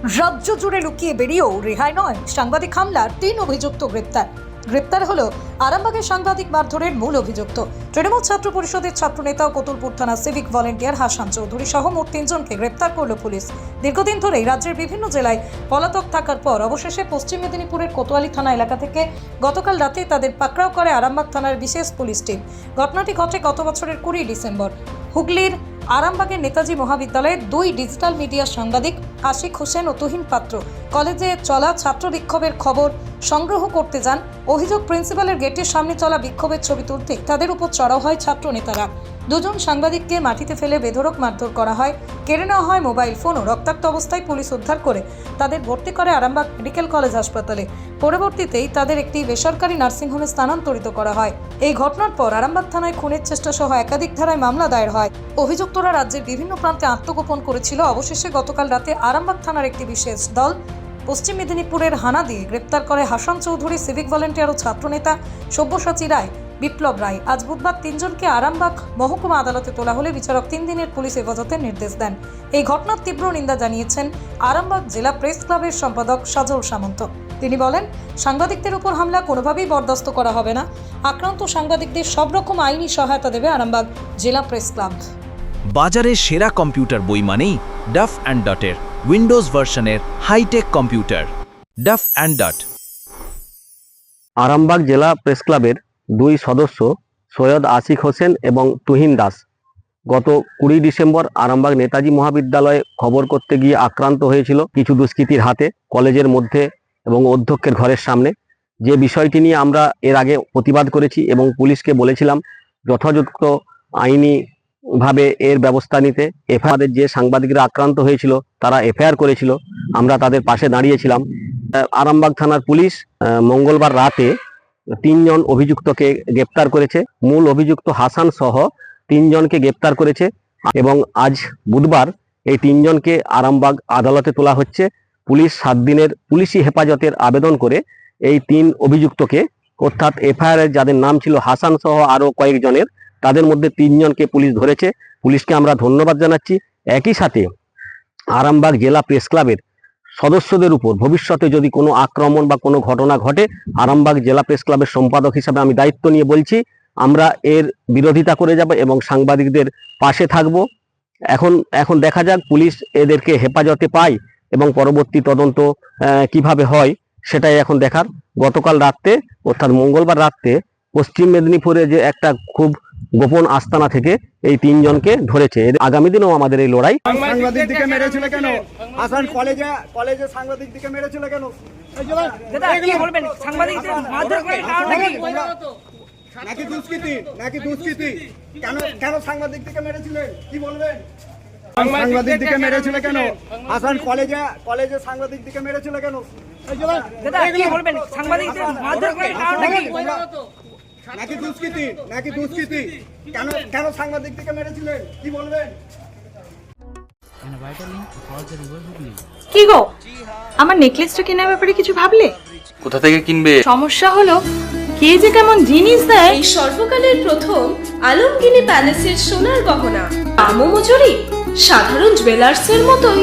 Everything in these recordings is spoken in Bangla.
রাজ্য জুড়ে লুকিয়ে বেরিয়েও রেহাই নয়। সাংবাদিক হামলার তিন অভিযুক্ত গ্রেপ্তার। গ্রেপ্তার হলো আরামবাগের সাংবাদিক মারধরের মূল অভিযুক্ত। তৃণমূল ছাত্র পরিষদের ছাত্রনেতা কতুলপুর থানা সিভিক ভলেন্টিয়ার হাসান চৌধুরী সহ মোট তিনজনকে গ্রেপ্তার করল পুলিশ। দীর্ঘদিন ধরেই রাজ্যের বিভিন্ন জেলায় পলাতক থাকার পর অবশেষে পশ্চিম মেদিনীপুরের কোতোয়ালি থানা এলাকা থেকে গতকাল রাতে তাদের পাকড়াও করে আরামবাগ থানার বিশেষ পুলিশ টিম। ঘটনাটি ঘটে গত বছরের কুড়ি ডিসেম্বর। হুগলির আরামবাগের নেতাজি মহাবিদ্যালয়ে দুই ডিজিটাল মিডিয়া সাংবাদিক আশিক হোসেন ও তুহিন পাত্র কলেজে চলা ছাত্র বিক্ষোভের খবর সংগ্রহ করতে যান। অভিযোগ, প্রিন্সিপালের গেটের সামনে চলা বিক্ষোভের ছবি তুলতে তাদের উপর চড়াও হয় ছাত্র নেতারা দুজন সাংবাদিককে মাটিতে ফেলে বেধড়ক মারধর করা হয়। কেড়ে নেওয়া হয় মোবাইল ফোন ও রক্তাক্ত অবস্থায় পুলিশ উদ্ধার করে তাদের ভর্তি করে আরামবাগ মেডিকেল কলেজ হাসপাতালে। পরবর্তীতেই তাদের একটি বেসরকারি নার্সিংহোমে স্থানান্তরিত করা হয়। এই ঘটনার পর আরামবাগ থানায় খুনের চেষ্টা সহ একাধিক ধারায় মামলা দায়ের হয়। অভিযুক্তরা রাজ্যের বিভিন্ন প্রান্তে আত্মগোপন করেছিল। অবশেষে গতকাল রাতে আরামবাগ থানার একটি বিশেষ দল, পশ্চিম মেদিনীপুরের হানা দিয়ে গ্রেপ্তার করে হাসান চৌধুরী, সিভিক ভলেন্টিয়ার ও ছাত্রনেতা সব্যসাচী রায় বিপ্লব রায়। আজ বুধবার তিনজনকে আরামবাগ মহকুমা আদালতে তোলা হলে বিচারক তিন দিনের পুলিশ হেফাজতের নির্দেশ দেন। এই ঘটনার তীব্র নিন্দা জানিয়েছেন আরামবাগ জেলা প্রেস ক্লাবের সম্পাদক সাজল সামন্ত। তিনি বলেন সাংবাদিকদের উপর হামলা কোনোভাবেই বরদাস্ত করা হবে না। আক্রান্ত সাংবাদিকদের সব রকম আইনি সহায়তা দেবে আরামবাগ জেলা প্রেস ক্লাব। বাজারে সেরা কম্পিউটার বই মানেই ডাফ অ্যান্ড ডটের উইন্ডোজ ভার্সনের hitech computer. Duff and Dot Arambagh জেলা প্রেস ক্লাবের দুই সদস্য, সৈয়দ আশিক হোসেন এবং তুহিন দাস। গত কুড়ি ডিসেম্বর আরামবাগ নেতাজি মহাবিদ্যালয়ে খবর করতে গিয়ে আক্রান্ত হয়েছিল কিছু দুষ্কৃতীর হাতে, কলেজের মধ্যে এবং অধ্যক্ষের ঘরের সামনে। যে বিষয়টি নিয়ে আমরা এর আগে প্রতিবাদ করেছি এবং পুলিশকে বলেছিলাম, যথাযথ আইনি ভাবে এর ব্যবস্থা নিতে। এফআইআর যে সাংবাদিকরা আক্রান্ত হয়েছিল, তারা এফআইআর করেছিল। আমরা তাদের পাশে দাঁড়িয়েছিলাম। আরামবাগ থানার পুলিশ মঙ্গলবার রাতে তিনজন অভিযুক্তকে গ্রেপ্তার করেছে। মূল অভিযুক্ত হাসান সহ তিনজনকে গ্রেপ্তার করেছে এবং আজ বুধবার এই তিনজনকে আরামবাগ আদালতে তোলা হচ্ছে। পুলিশ সাত দিনের পুলিশি হেফাজতের আবেদন করে এই তিন অভিযুক্তকে, অর্থাৎ এফআইআর যাদের নাম ছিল হাসান সহ আরও কয়েকজনের, তাদের মধ্যে তিনজনকে পুলিশ ধরেছে। পুলিশকে আমরা ধন্যবাদ জানাচ্ছি। একই সাথে আরামবাগ জেলা প্রেস ক্লাবের সদস্যদের উপর। ভবিষ্যতে যদি কোনো আক্রমণ বা কোনো ঘটনা ঘটে, আরামবাগ জেলা প্রেস ক্লাবের সম্পাদক হিসাবে আমি দায়িত্ব নিয়ে বলছি, আমরা এর বিরোধিতা করে যাব এবং সাংবাদিকদের পাশে থাকব। এখন এখন দেখা যাক, পুলিশ এদেরকে হেফাজতে পায় এবং পরবর্তী তদন্ত কীভাবে হয় সেটাই এখন দেখার। গতকাল রাত্রে, অর্থাৎ মঙ্গলবার রাত্রে, পশ্চিম মেদিনীপুরে যে একটা খুব গোপন আস্তানা থেকে এই তিনজনকে ধরেছে। আগামী দিনেও আমাদের এই লড়াই সাংবাদিক দিকে মেরেছিল কেন? আসান কলেজে কলেজে সাংবাদিক দিকে মেরেছিল কেন? বলবেন? সাংবাদিকদের মারধর করার নাকি? দুষ্কৃতি? নাকি দুষ্কৃতি? কেন কেন সাংবাদিক দিকে মেরেছিলেন? কি বলবেন? মেরেছিল কেন? আসান কলেজে কলেজে সাংবাদিক দিকে মেরেছিল কেন? বলবেন? সাংবাদিকদের মারধর নাকি দুষ্কৃতি? নাকি দুষ্কৃতি? কেন কেন সাংবাদিক দিকে মেরেছিলেন? কি বলবেন? কি গো? আমার নেকলেসটা কেনার ব্যাপারে কিছু ভাবলে? কোথা থেকে কিনবে? সমস্যা হলো কে যে কেমন জিনিস দেয়? এই সর্বকালের প্রথম আলমগিনি প্যালেসের সোনার গহনা। দামও মজুরি সাধারণ জুয়েলার্সের মতোই।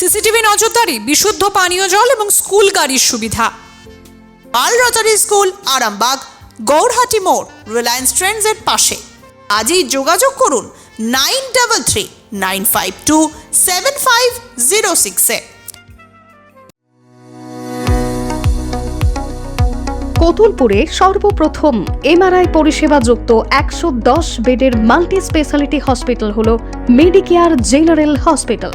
সিসিটিভি নজরদারি, বিশুদ্ধ পানীয় জল এবং স্কুল গাড়ির সুবিধা। পাল রটারি স্কুল, আরামবাগ, গৌরহাটি মোড়, রিলায়েন্স ট্রেন্ডসের পাশে। আজই যোগাযোগ করুন nine double three, nine five two, seven five zero সিক্সে কোতুলপুরে সর্বপ্রথম এমআরআই পরিষেবা যুক্ত একশো দশ বেডের মাল্টি স্পেশালিটি হসপিটাল হল মেডিকেয়ার জেনারেল হসপিটাল।